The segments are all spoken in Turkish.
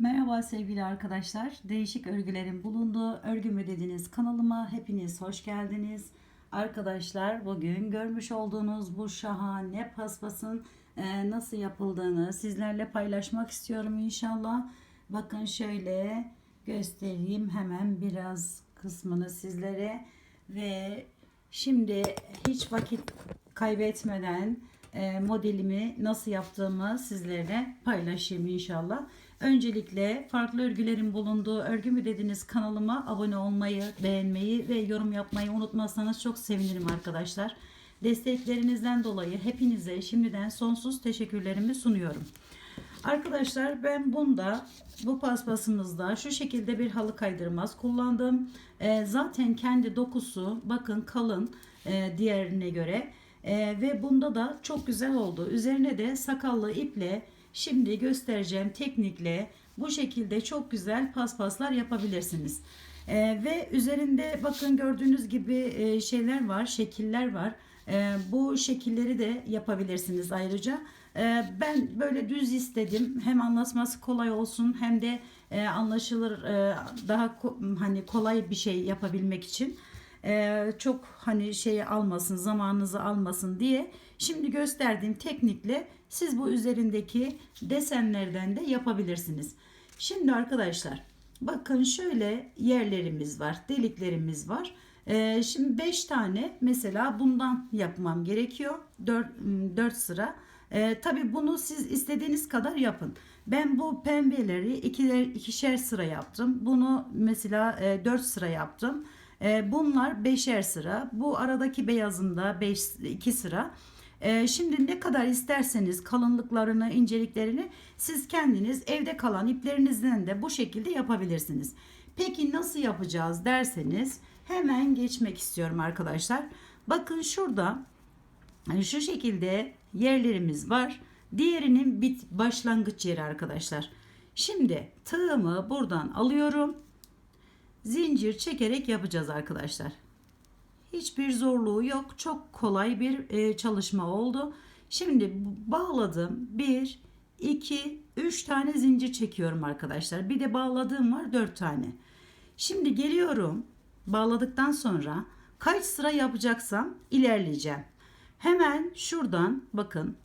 Merhaba sevgili arkadaşlar. Değişik örgülerin bulunduğu Örgü mü dediniz kanalıma hepiniz hoş geldiniz. Arkadaşlar bugün görmüş olduğunuz bu şahane paspasın e, nasıl yapıldığını sizlerle paylaşmak istiyorum inşallah. Bakın şöyle göstereyim hemen biraz kısmını sizlere ve şimdi hiç vakit kaybetmeden e, modelimi nasıl yaptığımı sizlerle paylaşayım inşallah. Öncelikle farklı örgülerin bulunduğu örgü mü dediniz kanalıma abone olmayı, beğenmeyi ve yorum yapmayı unutmazsanız çok sevinirim arkadaşlar. Desteklerinizden dolayı hepinize şimdiden sonsuz teşekkürlerimi sunuyorum. Arkadaşlar ben bunda bu paspasımızda şu şekilde bir halı kaydırmaz kullandım. Ee, zaten kendi dokusu bakın kalın e, diğerine göre. Ee, ve bunda da çok güzel oldu. Üzerine de sakallı iple şimdi göstereceğim teknikle bu şekilde çok güzel paspaslar yapabilirsiniz. Ee, ve üzerinde bakın gördüğünüz gibi e, şeyler var, şekiller var. Ee, bu şekilleri de yapabilirsiniz ayrıca. Ee, ben böyle düz istedim. Hem anlatması kolay olsun hem de e, anlaşılır e, daha ko- hani kolay bir şey yapabilmek için. Ee, çok hani şey almasın, zamanınızı almasın diye. Şimdi gösterdiğim teknikle siz bu üzerindeki desenlerden de yapabilirsiniz. Şimdi arkadaşlar bakın şöyle yerlerimiz var, deliklerimiz var. Ee, şimdi 5 tane mesela bundan yapmam gerekiyor. 4, 4 sıra. Ee, Tabi bunu siz istediğiniz kadar yapın. Ben bu pembeleri ikiler, ikişer sıra yaptım. Bunu mesela e, 4 sıra yaptım. E, bunlar beşer sıra. Bu aradaki beyazında 5 2 sıra. E, şimdi ne kadar isterseniz kalınlıklarını, inceliklerini siz kendiniz evde kalan iplerinizden de bu şekilde yapabilirsiniz. Peki nasıl yapacağız derseniz hemen geçmek istiyorum arkadaşlar. Bakın şurada yani şu şekilde yerlerimiz var. Diğerinin bit başlangıç yeri arkadaşlar. Şimdi tığımı buradan alıyorum. Zincir çekerek yapacağız arkadaşlar. Hiçbir zorluğu yok. Çok kolay bir e, çalışma oldu. Şimdi bağladım. 1 2 3 tane zincir çekiyorum arkadaşlar. Bir de bağladığım var 4 tane. Şimdi geliyorum. Bağladıktan sonra kaç sıra yapacaksam ilerleyeceğim. Hemen şuradan bakın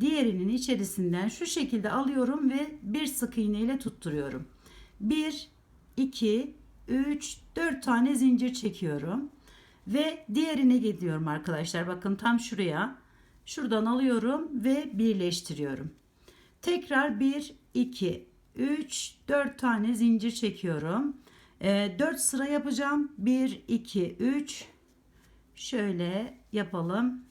diğerinin içerisinden şu şekilde alıyorum ve bir sık iğne ile tutturuyorum. 1 2 3 4 tane zincir çekiyorum ve diğerine gidiyorum arkadaşlar. Bakın tam şuraya. Şuradan alıyorum ve birleştiriyorum. Tekrar 1 2 3 4 tane zincir çekiyorum. E, 4 sıra yapacağım. 1 2 3 şöyle yapalım.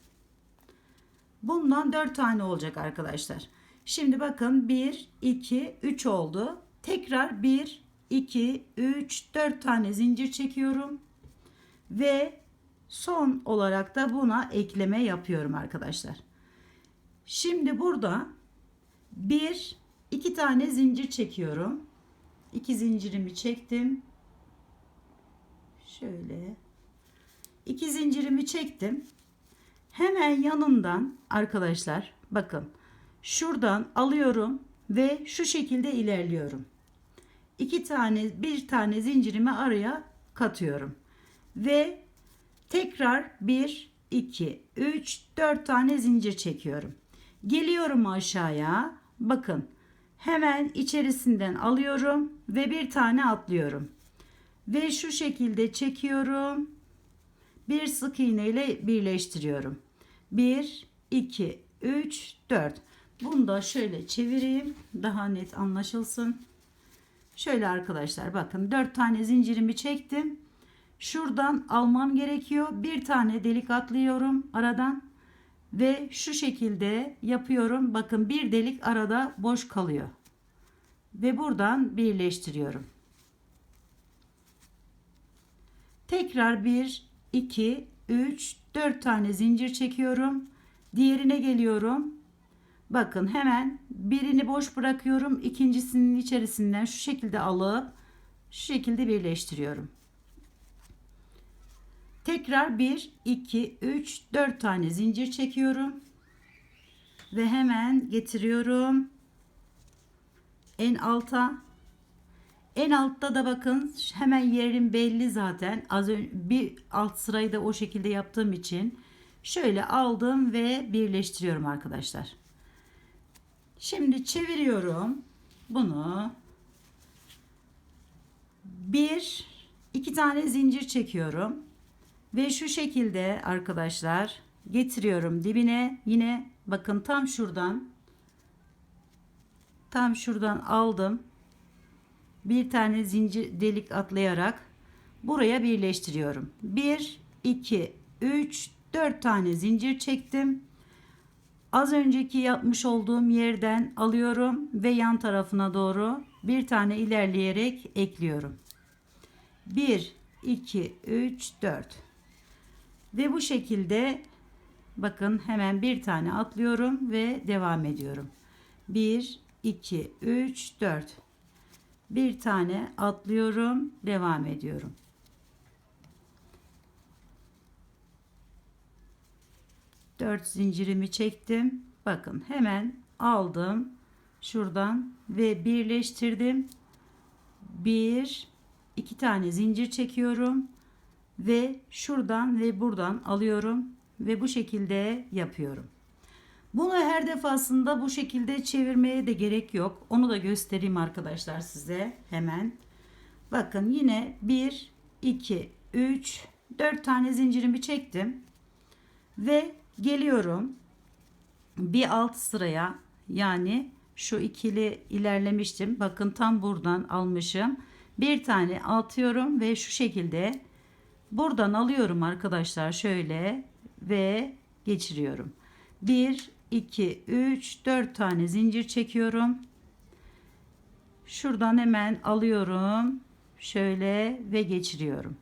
Bundan 4 tane olacak arkadaşlar. Şimdi bakın 1 2 3 oldu. Tekrar 1 2 3 4 tane zincir çekiyorum. Ve son olarak da buna ekleme yapıyorum arkadaşlar. Şimdi burada 1 2 tane zincir çekiyorum. 2 zincirimi çektim. Şöyle 2 zincirimi çektim. Hemen yanından arkadaşlar bakın şuradan alıyorum ve şu şekilde ilerliyorum. İki tane bir tane zincirimi araya katıyorum. Ve tekrar 1 2 3 4 tane zincir çekiyorum. Geliyorum aşağıya. Bakın hemen içerisinden alıyorum ve bir tane atlıyorum. Ve şu şekilde çekiyorum. Bir sık iğne ile birleştiriyorum. 1 2 3 4. Bunu da şöyle çevireyim. Daha net anlaşılsın. Şöyle arkadaşlar bakın 4 tane zincirimi çektim. Şuradan almam gerekiyor. Bir tane delik atlıyorum aradan ve şu şekilde yapıyorum. Bakın bir delik arada boş kalıyor. Ve buradan birleştiriyorum. Tekrar 1 2 3 4 tane zincir çekiyorum. Diğerine geliyorum. Bakın hemen birini boş bırakıyorum. ikincisinin içerisinden şu şekilde alıp şu şekilde birleştiriyorum. Tekrar 1, 2, 3, 4 tane zincir çekiyorum. Ve hemen getiriyorum. en alta. En altta da bakın hemen yerim belli zaten. Az önce bir alt sırayı da o şekilde yaptığım için şöyle aldım ve birleştiriyorum arkadaşlar. Şimdi çeviriyorum bunu. Bir, iki tane zincir çekiyorum. Ve şu şekilde arkadaşlar getiriyorum dibine. Yine bakın tam şuradan tam şuradan aldım. Bir tane zincir delik atlayarak buraya birleştiriyorum. 1 2 3 4 tane zincir çektim. Az önceki yapmış olduğum yerden alıyorum ve yan tarafına doğru bir tane ilerleyerek ekliyorum. 1 2 3 4 ve bu şekilde bakın hemen bir tane atlıyorum ve devam ediyorum. 1 2 3 4 bir tane atlıyorum devam ediyorum. Dört zincirimi çektim. Bakın hemen aldım şuradan ve birleştirdim. Bir, iki tane zincir çekiyorum ve şuradan ve buradan alıyorum ve bu şekilde yapıyorum. Bunu her defasında bu şekilde çevirmeye de gerek yok. Onu da göstereyim arkadaşlar size hemen. Bakın yine 1, 2, 3, 4 tane zincirimi çektim. Ve geliyorum bir alt sıraya yani şu ikili ilerlemiştim. Bakın tam buradan almışım. Bir tane atıyorum ve şu şekilde buradan alıyorum arkadaşlar şöyle ve geçiriyorum. 1 2 3 4 tane zincir çekiyorum. Şuradan hemen alıyorum. Şöyle ve geçiriyorum.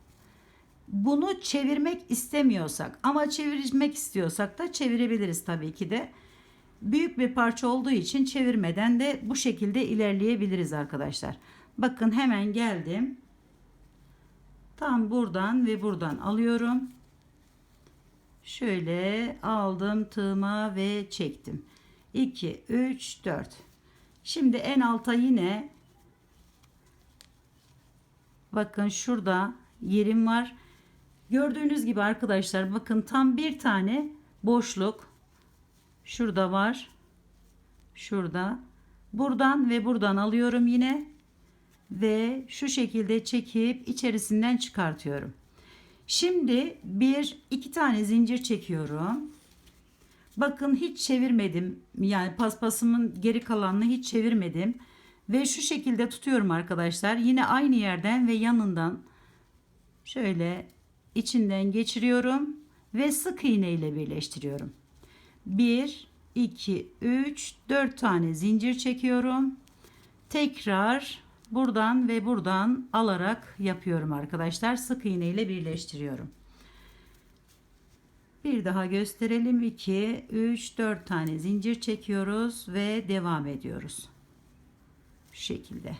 Bunu çevirmek istemiyorsak ama çevirmek istiyorsak da çevirebiliriz tabii ki de. Büyük bir parça olduğu için çevirmeden de bu şekilde ilerleyebiliriz arkadaşlar. Bakın hemen geldim. Tam buradan ve buradan alıyorum. Şöyle aldım tığıma ve çektim. 2, 3, 4. Şimdi en alta yine bakın şurada yerim var. Gördüğünüz gibi arkadaşlar bakın tam bir tane boşluk şurada var. Şurada. Buradan ve buradan alıyorum yine ve şu şekilde çekip içerisinden çıkartıyorum. Şimdi bir iki tane zincir çekiyorum. Bakın hiç çevirmedim. Yani paspasımın geri kalanını hiç çevirmedim. Ve şu şekilde tutuyorum arkadaşlar. Yine aynı yerden ve yanından şöyle içinden geçiriyorum ve sık iğne ile birleştiriyorum. 1 2 3 4 tane zincir çekiyorum. Tekrar buradan ve buradan alarak yapıyorum arkadaşlar. Sık iğne ile birleştiriyorum. Bir daha gösterelim. 2, 3, 4 tane zincir çekiyoruz ve devam ediyoruz. Şu şekilde.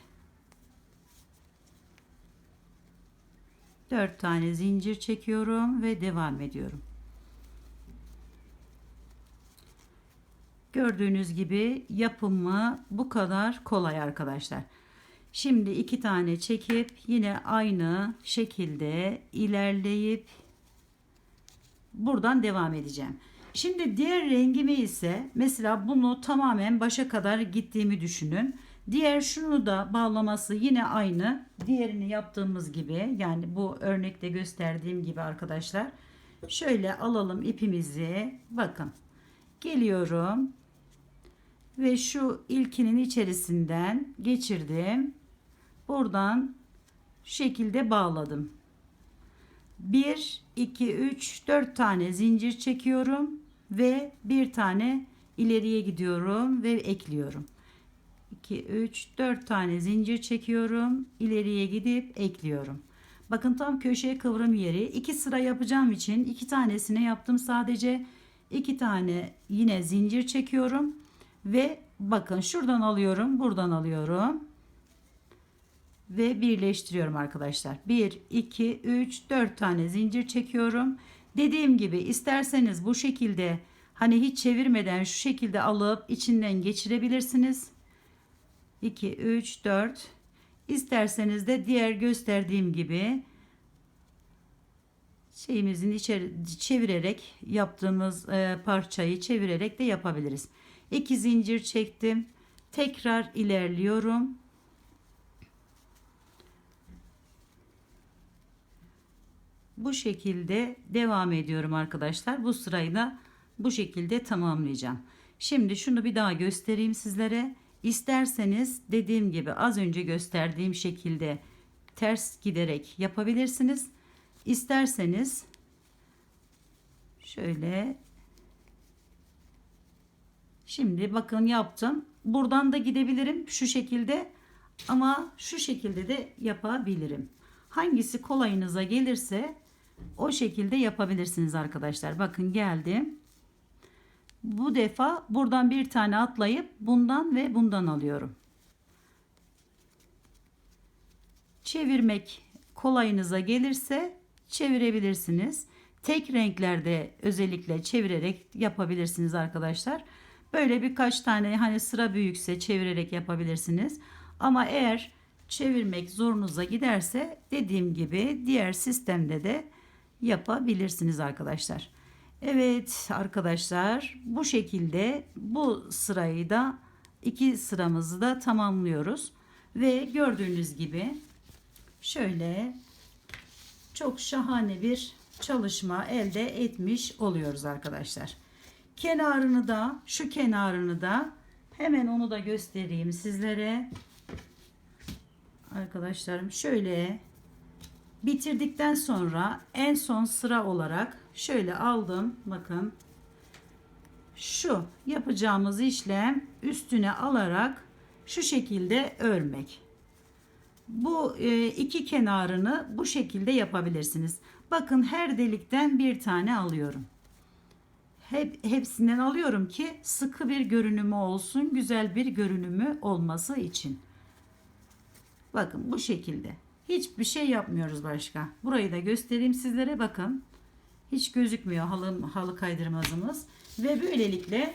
4 tane zincir çekiyorum ve devam ediyorum. Gördüğünüz gibi yapımı bu kadar kolay arkadaşlar. Şimdi iki tane çekip yine aynı şekilde ilerleyip buradan devam edeceğim. Şimdi diğer rengimi ise mesela bunu tamamen başa kadar gittiğimi düşünün. Diğer şunu da bağlaması yine aynı. Diğerini yaptığımız gibi yani bu örnekte gösterdiğim gibi arkadaşlar. Şöyle alalım ipimizi. Bakın. Geliyorum. Ve şu ilkinin içerisinden geçirdim buradan şu şekilde bağladım. 1 2 3 4 tane zincir çekiyorum ve bir tane ileriye gidiyorum ve ekliyorum. 2 3 4 tane zincir çekiyorum, ileriye gidip ekliyorum. Bakın tam köşeye kıvrım yeri. iki sıra yapacağım için iki tanesine yaptım sadece. iki tane yine zincir çekiyorum ve bakın şuradan alıyorum, buradan alıyorum ve birleştiriyorum arkadaşlar. 1, 2, 3, 4 tane zincir çekiyorum. Dediğim gibi isterseniz bu şekilde hani hiç çevirmeden şu şekilde alıp içinden geçirebilirsiniz. 2, 3, 4. İsterseniz de diğer gösterdiğim gibi şeyimizin içeri çevirerek yaptığımız e, parçayı çevirerek de yapabiliriz. 2 zincir çektim. Tekrar ilerliyorum. Bu şekilde devam ediyorum arkadaşlar. Bu sırayı da bu şekilde tamamlayacağım. Şimdi şunu bir daha göstereyim sizlere. İsterseniz dediğim gibi az önce gösterdiğim şekilde ters giderek yapabilirsiniz. İsterseniz şöyle şimdi bakın yaptım. Buradan da gidebilirim şu şekilde ama şu şekilde de yapabilirim. Hangisi kolayınıza gelirse o şekilde yapabilirsiniz arkadaşlar. Bakın geldim. Bu defa buradan bir tane atlayıp bundan ve bundan alıyorum. Çevirmek kolayınıza gelirse çevirebilirsiniz. Tek renklerde özellikle çevirerek yapabilirsiniz arkadaşlar. Böyle birkaç tane hani sıra büyükse çevirerek yapabilirsiniz. Ama eğer çevirmek zorunuza giderse dediğim gibi diğer sistemde de yapabilirsiniz arkadaşlar. Evet arkadaşlar bu şekilde bu sırayı da iki sıramızı da tamamlıyoruz. Ve gördüğünüz gibi şöyle çok şahane bir çalışma elde etmiş oluyoruz arkadaşlar. Kenarını da şu kenarını da hemen onu da göstereyim sizlere. Arkadaşlarım şöyle bitirdikten sonra en son sıra olarak şöyle aldım. Bakın. Şu yapacağımız işlem üstüne alarak şu şekilde örmek. Bu e, iki kenarını bu şekilde yapabilirsiniz. Bakın her delikten bir tane alıyorum. Hep hepsinden alıyorum ki sıkı bir görünümü olsun güzel bir görünümü olması için. Bakın bu şekilde Hiçbir şey yapmıyoruz başka. Burayı da göstereyim sizlere bakın. Hiç gözükmüyor halı, halı kaydırmazımız. Ve böylelikle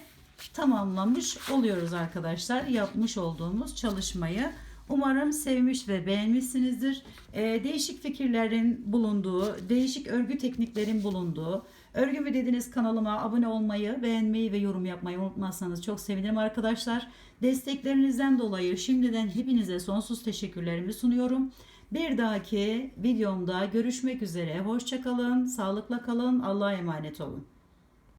tamamlamış oluyoruz arkadaşlar. Yapmış olduğumuz çalışmayı. Umarım sevmiş ve beğenmişsinizdir. Ee, değişik fikirlerin bulunduğu, değişik örgü tekniklerin bulunduğu, örgü mü dediniz kanalıma abone olmayı, beğenmeyi ve yorum yapmayı unutmazsanız çok sevinirim arkadaşlar. Desteklerinizden dolayı şimdiden hepinize sonsuz teşekkürlerimi sunuyorum. Bir dahaki videomda görüşmek üzere. Hoşçakalın, sağlıkla kalın, Allah'a emanet olun.